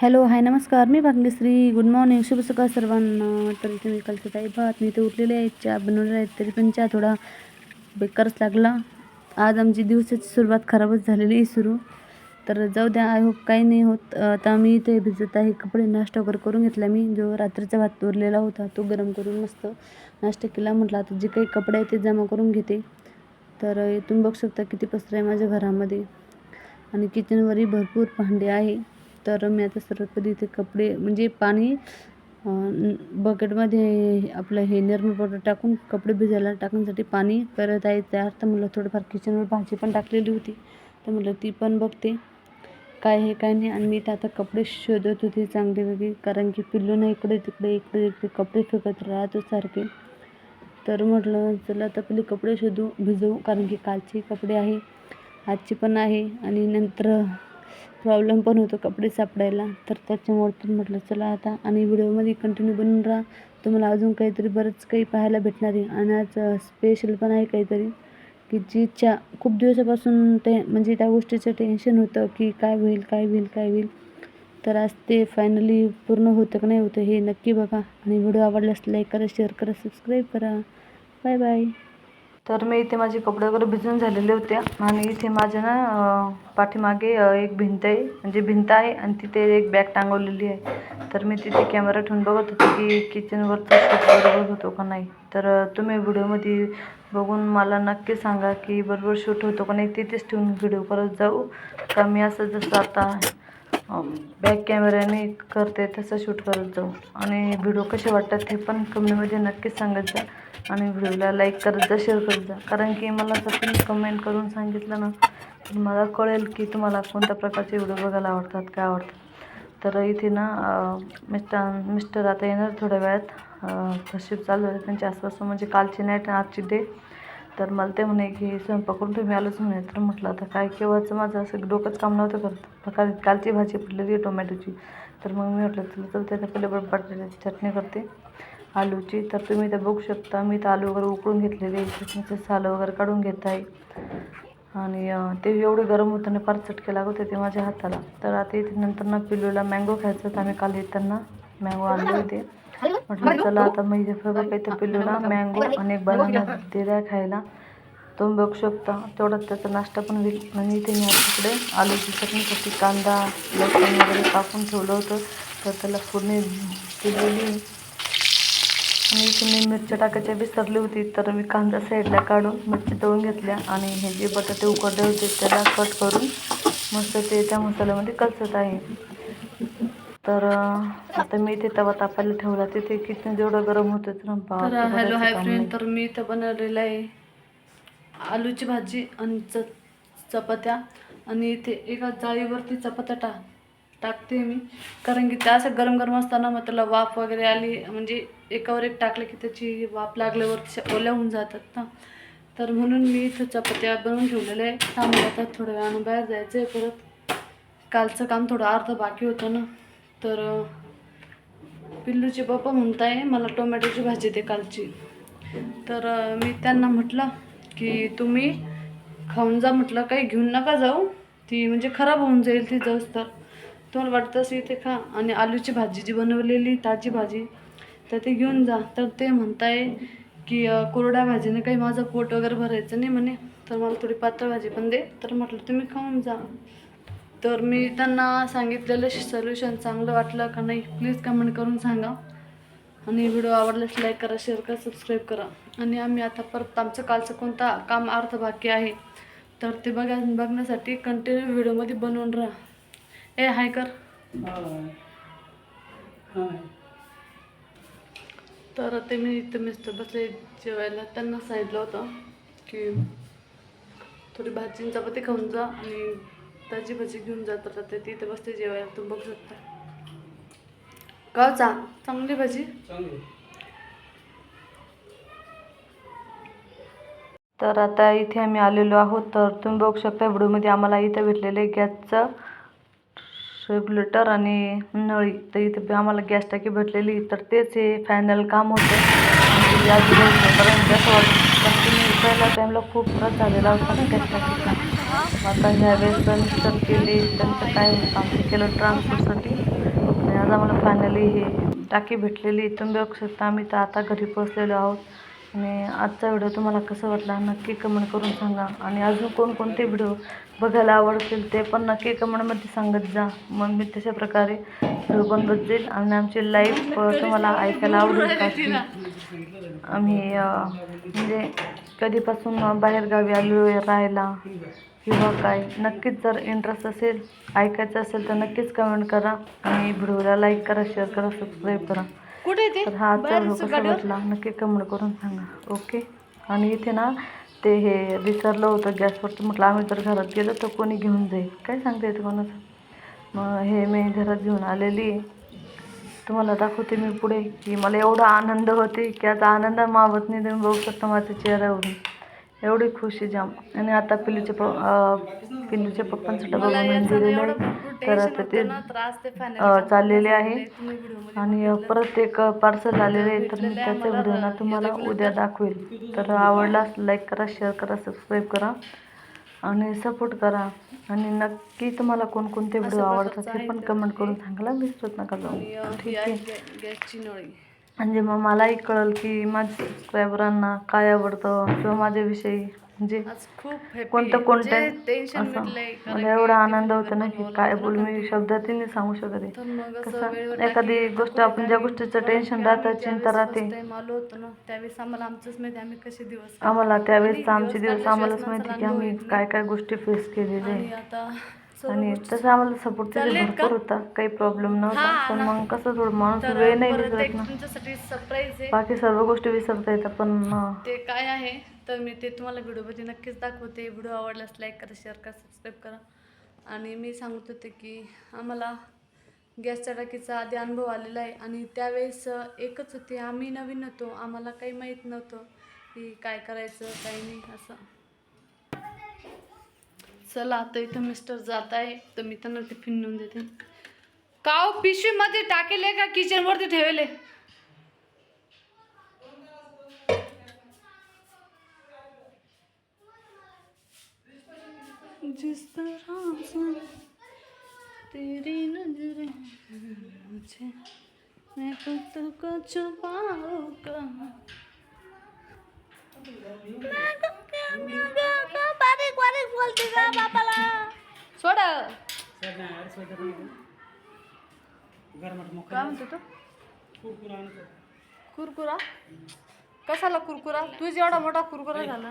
Hello hi नमस्कार. मी Bhagyashree good morning शुभ सकाळ सर्वांना. तर इथे मी कालचं काही भात मी इथे उठलेले आहेत चहा बनवलेला आहेत तरी पण चहा थोडा बेकारच लागला. आज आमची दिवसाची सुरुवात खराबच झालेली आहे सुरू. तर जाऊ द्या. आय होप काही नाही होत. आता मी इथे भिजत आहे. कपडे नाश्ता वगैरे करून घेतला मी. जो रात्रीचा भात उरलेला होता तो गरम करून मस्त नाश्ता केला. म्हटलं आता जे काही कपडे आहेत ते जमा करून घेते. तर तुम्ही बघू शकता किती पसरा आहे माझ्या घरामध्ये. आणि किचनवरही भरपूर भांडे आहे. तर मी आता सर्वप्रथम इथे कपडे म्हणजे पाणी बकेटमध्ये आपलं हे निर्मल पावडर टाकून कपडे भिजायला टाकण्यासाठी पाणी करत आहे. त्या तर म्हटलं थोडंफार किचनवर भाजी पण टाकलेली होती. तर म्हटलं ती पण बघते काय हे काय नाही. आणि मी तर आता कपडे शोधत होते चांगले वगैरे कारण की पिल्लू ना इकडे तिकडे इकडे तिकडे कपडे फेकत राहतो सारखे. तर म्हटलं चला आता पहिले कपडे शोधू भिजवू कारण की कालचे कपडे आहे आजचे पण आहे. आणि नंतर प्रॉब्लेम पण होतो कपडे सापडायला. तर त्याच्यामुळे तर म्हटलं चला आता आणि व्हिडिओमध्ये कंटिन्यू बनून राहा. तुम्हाला अजून काहीतरी बरंच काही पाहायला भेटणार आहे. आणि आज स्पेशल पण आहे काहीतरी की जी इच्छा खूप दिवसापासून ते म्हणजे त्या गोष्टीचं टेन्शन होतं की काय होईल काय होईल काय होईल. तर आज ते फायनली पूर्ण होतं का नाही होतं हे नक्की बघा. आणि व्हिडिओ आवडल्यास लाईक करा शेअर करा सबस्क्राईब करा. बाय बाय तर मी इथे माझे कपडे वगैरे भिजून झालेले होते. आणि इथे माझ्या ना पाठीमागे एक भिंत आहे. म्हणजे भिंत आहे आणि तिथे एक बॅग टांगवलेली आहे. तर मी तिथे कॅमेरा ठेवून बघत होते की किचनवरचं शूट बरोबर होतो का नाही. तर तुम्ही व्हिडिओमध्ये बघून मला नक्की सांगा की बरोबर शूट होतो का नाही. तिथेच ठेवून व्हिडिओ करत जाऊ. का मी असं जसं आता बॅक कॅमेऱ्याने करते तसं शूट करत जाऊ. आणि व्हिडिओ कसे वाटतात हे पण कमेंटमध्ये नक्कीच सांगत जा. आणि व्हिडिओला लाईक करत जा शेअर करत जा. कारण की मला जर तुम्ही कमेंट करून सांगितलं ना तर मला कळेल की तुम्हाला कोणत्या प्रकारचे व्हिडिओ बघायला आवडतात काय आवडतात. तर इथे ना मिस्टर मिस्टर आता येणार थोड्या वेळात. शिफ्ट चालू आहे. त्यांच्या आसपास म्हणजे कालची नाईट आजची डे तर मला ते म्हणे की स्वयंपाक करून तुम्ही आलोच म्हणे. तर म्हटलं आता काय केव्हाचं माझं असं डोकंच काम नव्हतं करत. कारण कालची भाजी पडलेली आहे टोमॅटोची. तर मग मी म्हटलं तुला तर आता पहिले बटाट्याची चटणी करते. आलूची. तर तुम्ही इथं बघू शकता मी तर आलू वगैरे उकळून घेतलेले. चटणीचे सालं वगैरे काढून घेत आहे. आणि ते एवढे गरम होतं आणि फार चटके लागत होते माझ्या हाताला. तर आता इथे नंतर ना पिलूला मँगो खायचं तर आम्ही काल येताना मँगो आणले होते. म्हटलं चला आता मी इथे काही तर पिल्लूला मँगो आणि एक बनाना दिला खायला. तुम्ही बघू शकता तेवढाच त्याचा नाश्ता पण होईल. आणि इथे मी तिकडे आलूची चटणीसाठी कांदा लसूण वगैरे कापून ठेवलं होतं. तर त्याला फोडणी दिलेली. आणि इथे मी मिरच्या टाकायच्या विसरली होती तर मी कांदा साईडला काढून मिरची तळून घेतल्या. आणि हे जे बटाटे उकडले होते त्याला कट करून मस्त ते त्या मसाल्यामध्ये कलसत आहे. तर आता मी इथे तवा तापायला ठेवला तिथे किती जेवढं गरम होतं तर हॅलो हाय फ्रेंड. तर मी इथं बनवलेलं आहे आलूची भाजी आणि च चपात्या. आणि इथे एका जाळीवरती चपात्या टा टाकते मी. कारण की त्या असं गरम गरम असताना मग त्याला वाफ वगैरे आली म्हणजे एकावर एक टाकलं की त्याची वाफ लागल्यावर ओल्या होऊन जातात ना. तर म्हणून मी इथं चपात्या बनवून ठेवलेल्या आहे थांबलं आता थोड्या वेळानं बाहेर जायचं आहे परत. कालचं काम थोडं अर्ध बाकी होतं ना. तर पिल्लूचे पप्पा म्हणताय मला टोमॅटोची भाजी दे कालची. तर मी त्यांना म्हटलं की तुम्ही खाऊन जा म्हटलं काही घेऊन नका जाऊ. ती म्हणजे खराब होऊन जाईल ती जाऊस तर तुम्हाला वाटतं असं इथे खा. आणि आलूची भाजी जी बनवलेली ताजी भाजी तर ते घेऊन जा. तर ते म्हणताय की कोरड्या भाजीने काही माझं पोट वगैरे भरायचं नाही म्हणे. तर मला थोडी पातळ भाजी पण दे. तर म्हटलं तुम्ही खाऊन जा. तर मी त्यांना सांगितलेलं सोल्युशन चांगलं वाटलं का नाही प्लीज कमेंट करून सांगा. आणि व्हिडिओ आवडल्यास लाईक करा शेअर करा सबस्क्राईब करा. आणि आम्ही आता परत आमचं कालचं कोणता काम अर्थ बाकी आहे तर ते बघा बघण्यासाठी कंटिन्यू व्हिडिओमध्ये बनवून राहा. ए हाय कर. तर ते मी इथं मिस्टर बसले जेवायला. त्यांना सांगितलं होतं की थोडी भाजी आणि चपाती खाऊन जा आणि ताजी भाजी घेऊन जात तर ते तिथे बसते जेवायला तुम्ही बघू शकता का चा चांगली भाजी? तर आता इथे आम्ही आलेलो आहोत तर तुम्ही बघू शकता व्हिडिओमध्ये आम्हाला इथं भेटलेलं आहे गॅसचं रेग्युलेटर आणि नळी. तर इथे आम्हाला गॅस टाकी भेटलेली. तर तेच हे फायनल काम होतं. पहिल्या टाईमला खूप त्रास झालेला होता ना त्याच्यासाठी आता ह्या वेळेस मिस्टर केले त्यांचं काय आमचं केलं ट्रान्सफरसाठी आज आम्हाला फायनली हे टाकी भेटलेली. तुम्ही बघू शकता आम्ही तर आता घरी पोचलेलो आहोत. आणि आजचा व्हिडिओ तुम्हाला कसं वाटला नक्की कमेंट करून सांगा. आणि अजून कोणकोणते व्हिडिओ बघायला आवडतील ते पण नक्की कमेंटमध्ये सांगत जा. मग मी तशा प्रकारे व्हिडिओ बनवत जाईल. आणि आमची लाईफ तुम्हाला ऐकायला आवडेल का? आम्ही म्हणजे कधीपासून बाहेरगावी आलो आहे राहायला किंवा काय नक्कीच जर इंटरेस्ट असेल ऐकायचं असेल तर नक्कीच कमेंट करा. आणि व्हिडिओला लाईक करा शेअर करा सबस्क्राईब करा. कुठे तर हा कसा वाटला? नक्की कमेंट करून सांगा. ओके आणि इथे ना ते हे विसरलं होतं गॅसवरचं म्हटलं आम्ही जर घरात गेलो तर कोणी घेऊन जाईल. काय सांगता येतं कोणाचं? मग हे मी घरात घेऊन आलेली. आहे तुम्हाला दाखवते मी पुढे की मला एवढा आनंद होते की आता आनंद मावत नाही तुम्ही बघू शकता माझ्या चेहऱ्यावरून. एवढी खुशी जाम. आणि आता पिल्लूच्या प अं, पिल्लूच्या पप्पांचा डबा बनवून दिलेला आहे. तर आता ते चाललेले आहे. आणि परत एक पार्सल आलेलं आहे तर मी त्याचा व्हिडिओ ना तुम्हाला उद्या दाखवेल. तर आवडलास लाईक करा शेअर करा सबस्क्राईब करा. आणि सपोर्ट करा. आणि नक्की तुम्हाला कोणकोणते व्हिडिओ आवडतात ते पण कमेंट करून सांगायला विसरत नका जाऊ. ठीक आहे. म्हणजे मग मलाही कळेल की माझ्या सबस्क्रायबरांना काय आवडतं किंवा माझ्याविषयी म्हणजे कोणतं. कोणतं म्हणजे एवढा आनंद होतो ना की काय बोलू मी शब्दातही नाही सांगू शकत आहे. कसं? एखादी गोष्ट आपण ज्या गोष्टीचं टेन्शन राहतं चिंता राहते. आम्हाला त्यावेळेस आमचे दिवस आम्हालाच माहिती की आम्ही. काय काय गोष्टी फेस केलेल्या आणि आहे तसं आम्हाला सपोर्ट का? भरपूर होता काही प्रॉब्लेम नव्हता. पण. मग कसं थोडं माणूस वेळ नाही विसरत ना. बाकी सर्व गोष्टी विसरता येतात पण ते काय आहे? तर मी ते तुम्हाला व्हिडिओमध्ये नक्कीच दाखवते. व्हिडिओ आवडल्यास लाईक करा शेअर करा सबस्क्राईब करा. आणि मी सांगत होते की आम्हाला गॅसच्या टाकीचा आधी अनुभव आलेला आहे आणि त्यावेळेस एकच होते. आम्ही नवीन होतो. आम्हाला काही माहीत नव्हतं की काय करायचं काही नाही असं. चला आता इथं मिस्टर जात आहे. तर मी त्यांना टिफिन नेऊन देते. काव पिशवीमध्ये टाकेले का किचनवरती ठेवले? जिस तरह से तेरी नजर मुझे मैं खुद को छुपाऊंगा। बारीक बारीक बोलते का बापाला। सोड। काय म्हणतो तो? कुरकुरा कशाला कुरकुरा? तुझ एवढा मोठा कुरकुरा झाला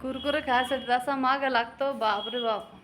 कुरकुरे खायसाठी तसा माग लागतो बापरे बाप.